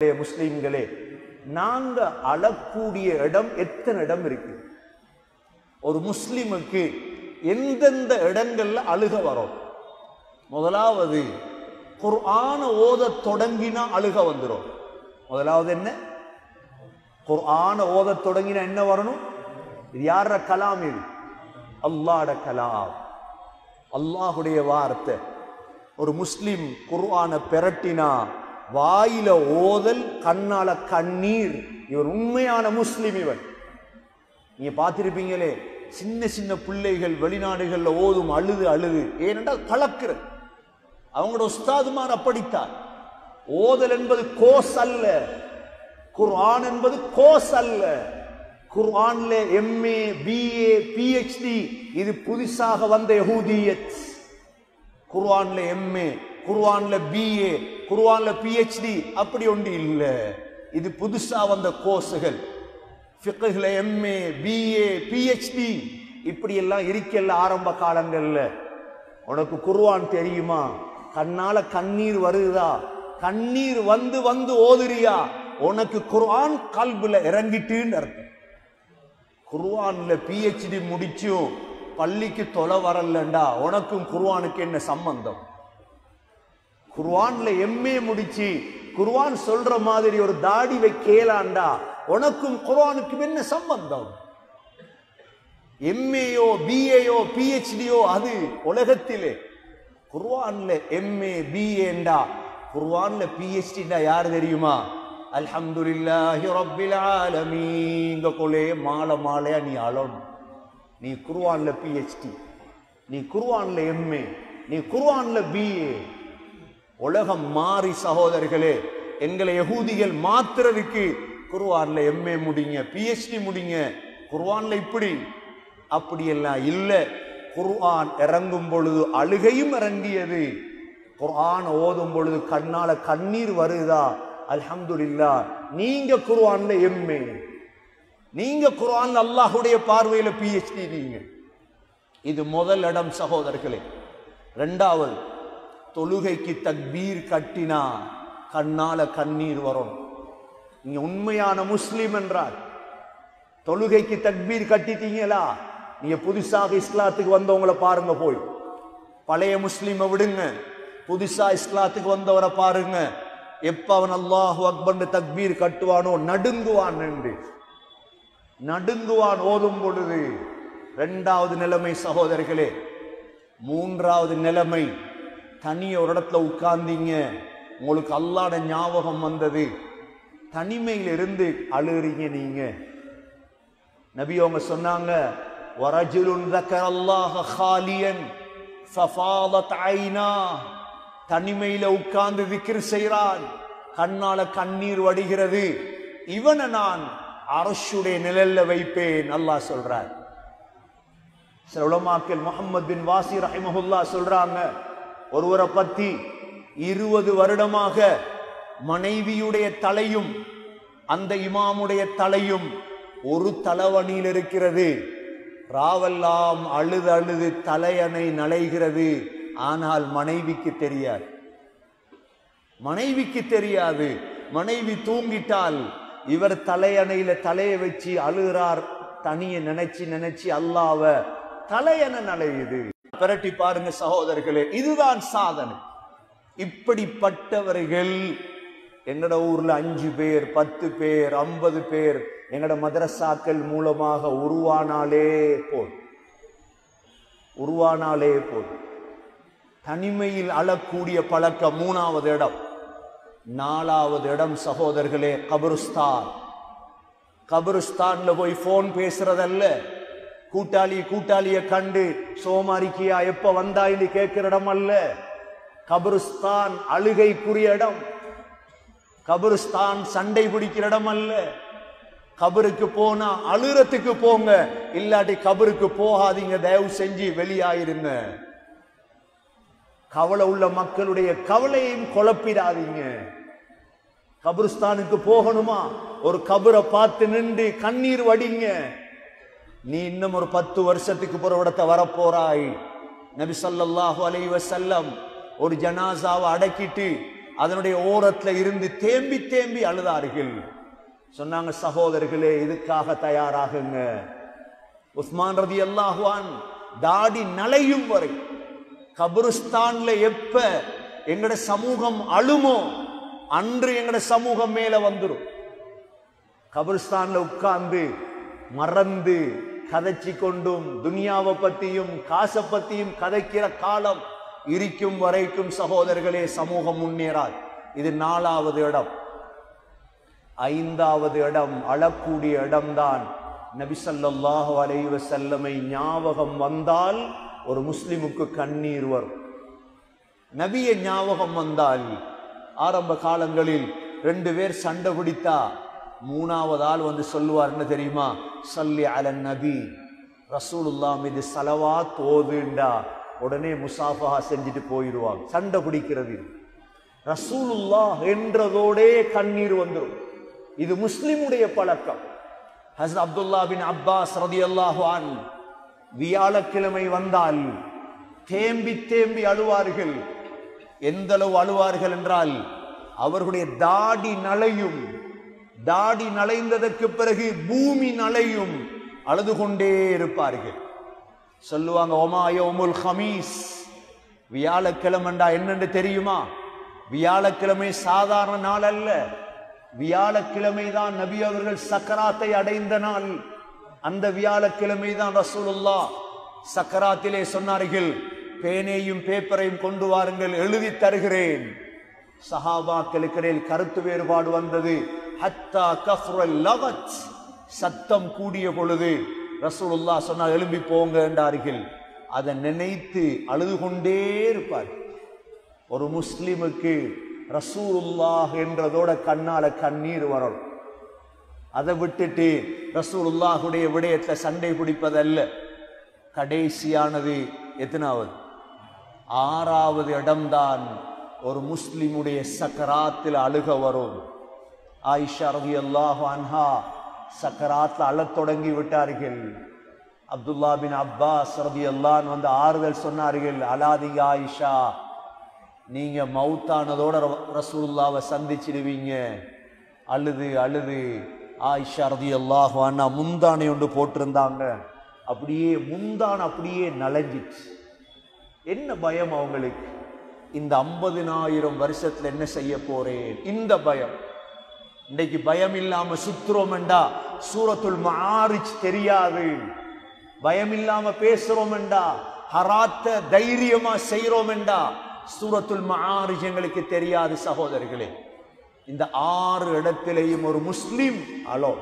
முஸ்லீம்களே நாங்க அழக்கூடிய இடம் எத்தனை இடம் இருக்கு? ஒரு முஸ்லிமுக்கு எந்தெந்த இடங்கள்ல அழுக வரும்? முதலாவது குர்ஆன ஓத தொடங்கினா அழுக வந்துடும் முதலாவது என்ன? குர்ஆன ஓத தொடங்கினா என்ன வரணும்? இது யார கலாம் இது? அல்லாட கலாம். அல்லாஹுடைய வார்த்தை. ஒரு முஸ்லிம் குர்ஆன பெரட்டினா வாயில ஓதல் கண்ணால கண்ணீர். இவர் உண்மையான முஸ்லீம் இவர். நீங்க பார்த்திருப்பீங்களே சின்ன சின்ன பிள்ளைகள் வெளிநாடுகளில் ஓதும் அழுது அழுது ஏனென்றால் கலக்கிறது. அவங்களோட உஸ்தாதுமான் அப்படித்தான். ஓதல் என்பது கோஸ் அல்ல. குர்ஆன் என்பது கோஸ் அல்ல. குர்ஆன்ல எம்ஏ பிஏ பிஹெச்டி இது புதுசாக வந்த யஹூதியத் குர்ஆன்ல எம்ஏ குர்வான்ல பிஏ குர்வான்ல பிஹெச்டி அப்படி ஒன்று இல்லை. இது புதுசா வந்த கோர்ஸுகள் ஃபிக்கில் எம்ஏ பிஏ பிஹெச்டி இப்படியெல்லாம் இருக்கல ஆரம்ப காலங்களில். உனக்கு குர்வான் தெரியுமா? கண்ணால கண்ணீர் வருதா? கண்ணீர் வந்து வந்து ஓதுறியா? உனக்கு குர்ஆன் கல்புல இறங்கிட்டுன்னு அர்த்தம். குர்ஆன்ல பிஹெச்டி முடிச்சும் பள்ளிக்கு தொலை வரலண்டா? உனக்கும் குர்ஆனுக்கு என்ன சம்பந்தம்? குர்வான்ல எம்ஏ முடிச்சு குர்வான் சொல்ற மாதிரி ஒரு தாடி வைக்கலாண்டா? உனக்கும் குர்வானுக்கும் என்ன சம்பந்தம்? எம்ஏயோ பிஏயோ பிஹெச்டியோ அது உலகத்திலே. குர்வான்ல எம்ஏ பிஏண்டா? குர்வான்ல பிஹெச்டிண்டா யார் தெரியுமா? அல்ஹம்துலில்லாஹி ரப்பில் ஆலமீங்க கொலே மாலை மாலையா நீ அழணும். நீ குர்வான்ல பிஹெச்டி நீ குர்வான்ல எம்ஏ நீ குர்வான்ல பிஏ. உலகம் மாறி சகோதரர்களே எங்களை யகூதிகள் மாத்துறதுக்கு குர்ஆன்ல எம்ஏ முடிங்க பிஹெச்டி முடிங்க. குர்ஆன்ல இப்படி. அப்படியெல்லாம் இல்லை. குர்ஆன் இறங்கும் பொழுது அழுகையும் இறங்கியது. குர்ஆன் ஓதும் பொழுது கண்ணால கண்ணீர் வருதா? அல்ஹம்துலில்லா. நீங்க குர்ஆன்ல எம்ஏ. நீங்க குர்ஆன் அல்லாஹுடைய பார்வையில பிஹெச்டி நீங்க. இது முதல் இடம் சகோதரர்களே. ரெண்டாவது தொழுகைக்கு தக்பீர் கட்டினா கண்ணால கண்ணீர் வரும். நீங்க உண்மையான முஸ்லீம் என்றால் தொழுகைக்கு தக்பீர் கட்டிட்டீங்களா? நீங்க புதுசாக இஸ்லாத்துக்கு வந்தவங்களை பாருங்க போய். பழைய முஸ்லீமை விடுங்க. புதுசா இஸ்லாத்துக்கு வந்தவரை பாருங்க. எப்ப அவன் அல்லாஹு அக்பர் தக்பீர் கட்டுவானோ நடுங்குவான் என்று. நடுங்குவான் ஓதும் பொழுது. இரண்டாவது நிலைமை சகோதரர்களே மூன்றாவது நிலைமை தனிய ஒரு இடத்துல உட்கார்ந்தீங்க. உங்களுக்கு அல்லாட ஞாபகம் வந்தது. தனிமையில் இருந்து அழுகிறீங்க நீங்க. நபி அவங்க சொன்னாங்க வரஜுலுன் தக்கரல்லாஹ ஹாலியன் ஃபஃபாதத் ஐனா. தனிமையில உட்கார்ந்து விக்கிர் செய்கிறான். கண்ணால கண்ணீர் வடிகிறது. இவனை நான் அரசுடைய நிழல்ல வைப்பேன் அல்லாஹ் சொல்றார். சில உலமாக்கள் முகமது பின் வாசி ரஹிமஹுல்லா சொல்றாங்க ஒருவரை பத்தி இருபது வருடமாக மனைவியுடைய தலையும் அந்த இமாமுடைய தலையும் ஒரு தலைவணியில் இருக்கிறது. ராவெல்லாம் அழுது அழுது தலையணை நலைகிறது. ஆனால் மனைவிக்கு தெரியாது. மனைவிக்கு தெரியாது. மனைவி தூங்கிட்டால் இவர் தலையணையில தலையை வச்சு அழுகிறார். தனிய நினைச்சு நினைச்சு அல்லாவ தலையணை நலையுது. பிரட்டி பாருங்க சகோதரர்களே இதுதான் சாதனை. இப்படிப்பட்டவர்கள் எங்கட ஊர்ல அஞ்சு பேர் பத்து பேர் ஐம்பது பேர் எங்கட மதரசாக்கள் மூலமாக உருவானாலே போல் உருவானாலே போல் தனிமையில் அழக்கூடிய பழக்கம் மூணாவது இடம். நாலாவது இடம் சகோதரர்களே கபருஸ்தான். கபருஸ்தான்ல போய் போன் பேசுறதல்ல. கூட்டாளி கூட்டாளிய கண்டு சோமாரிக்கியா எப்ப வந்தாயின்னு கேட்கிற இடம் அல்ல. கபருஸ்தான் அழுகைக்குரிய இடம். கபருஸ்தான் சண்டை பிடிக்கிற இடம் அல்ல. கபருக்கு போனா அழுறத்துக்கு போங்க. இல்லாட்டி கபருக்கு போகாதீங்க தயவு செஞ்சு வெளியாயிருங்க. கவலை உள்ள மக்களுடைய கவலையும் குழப்பிடாதீங்க. கபருஸ்தானுக்கு போகணுமா? ஒரு கபரை பார்த்து நின்று கண்ணீர் வடிங்க. நீ இன்னும் ஒரு பத்து வருஷத்துக்கு புறவிடத்தை வரப்போறாய். நபி சொல்லாஹு அலைஹி செல்லம் ஒரு ஜனாசாவை அடக்கிட்டு அதனுடைய ஓரத்துல இருந்து தேம்பி தேம்பி அழுதார்கள். சொன்னாங்க சகோதரர்களே இதுக்காக தயாராகுங்க. உஸ்மான் ரதி அல்லாஹுவான் தாடி நலையும் வரை கபருஸ்தான்ல எப்ப எங்கட சமூகம் அழுமோ அன்று எங்கட சமூகம் மேல வந்துரும். கபருஸ்தான்ல உட்கார்ந்து மறந்து கதைச்சி கொண்டும் துனியாவை பத்தியும் காசை பத்தியும் கதைக்கிற காலம் இருக்கும் வரைக்கும் சகோதரர்களே சமூகம் முன்னேறாது. இது நாலாவது இடம். ஐந்தாவது இடம் அழக்கூடிய இடம்தான். நபிசல்லாஹு அலைவ செல்லமை ஞாபகம் வந்தால் ஒரு முஸ்லிமுக்கு கண்ணீர் வரும். நபிய ஞாபகம் வந்தால் ஆரம்ப காலங்களில் ரெண்டு பேர் சண்டை பிடித்தா மூணாவது ஆள் வந்து சொல்லுவாருன்னு தெரியுமா? சல்லி அலன் நபி. ரசூலுல்லா மீது சலவா தோதுண்டா உடனே முசாஃபா செஞ்சுட்டு போயிடுவாங்க. சண்டை பிடிக்கிறது. ரசூலுல்லா என்றதோடே கண்ணீர் வந்துடும் இது முஸ்லிமுடைய பழக்கம். ஹசரத் அப்துல்லா பின் அப்பாஸ் ரதி அல்லாஹான் வியாழக்கிழமை வந்தால் தேம்பி தேம்பி அழுவார்கள். எந்த அளவு அழுவார்கள் என்றால் அவர்களுடைய தாடி நலையும் தாடி நலைந்ததற்கு பிறகு பூமி நலையும் அழுது கொண்டே இருப்பார்கள். சொல்லுவாங்க ஒமாயோமுல் ஹமீஸ். வியாழக்கிழமண்டா என்னன்னு தெரியுமா? வியாழக்கிழமை சாதாரண நாள் அல்ல. வியாழக்கிழமை தான் நபி அவர்கள் சக்கராத்தை அடைந்த நாள். அந்த வியாழக்கிழமை தான் ரசூலுல்லா சக்கராத்திலே சொன்னார்கள் பேனையும் பேப்பரையும் கொண்டு வாருங்கள் எழுதி தருகிறேன். சஹாபாக்களுக்கிடையில் கருத்து வேறுபாடு வந்தது. ஹத்தா கஃப்ரல் லவத் சத்தம் கூடிய பொழுது ரசூலுல்லா சொன்னால் எழும்பி போங்க என்றார்கள். அதை நினைத்து அழுது கொண்டே இருப்பார். ஒரு முஸ்லிமுக்கு ரசூலுல்லாஹ் என்றதோட கண்ணால கண்ணீர் வரணும். அதை விட்டுட்டு ரசூலுல்லாஹுடைய விடயத்தை சண்டை பிடிப்பதல்ல. கடைசியானது எத்தனாவது? ஆறாவது இடம்தான் ஒரு முஸ்லிமுடைய சக்கராத்தில் அழுக வரும். ஆயிஷா ரவி அல்லாஹ் அன்ஹா சக்கராத்தில் அழத் தொடங்கி விட்டார்கள். அப்துல்லா பின் அப்பாஸ் ரதி அல்லான் வந்து ஆறுதல் சொன்னார்கள். அலாதி ஆயிஷா நீங்க மவுத்தானதோட ர- சந்திச்சிடுவீங்க அழுது அழுது ஆயிஷா ரதி அல்லாஹ் அண்ணா முந்தானை ஒன்று போட்டிருந்தாங்க. அப்படியே முந்தான் அப்படியே நலஞ்சிச்சு. என்ன பயம் அவங்களுக்கு? இந்த ஐம்பதினாயிரம் வருஷத்தில் என்ன செய்ய போறேன்? இந்த பயம். இன்னைக்கு பயம் இல்லாம சுத்துறோம்டா சூரத்துல் மாரிச் தெரியாது. பயம் இல்லாம பேசுறோம்டா ஹராத்த தைரியமா செய்யறோம்டா சூரத்துல் மாரிஜ் எங்களுக்கு தெரியாது சகோதரர்களே இந்த ஆறு இடத்திலேயும் ஒரு முஸ்லீம் அலோ.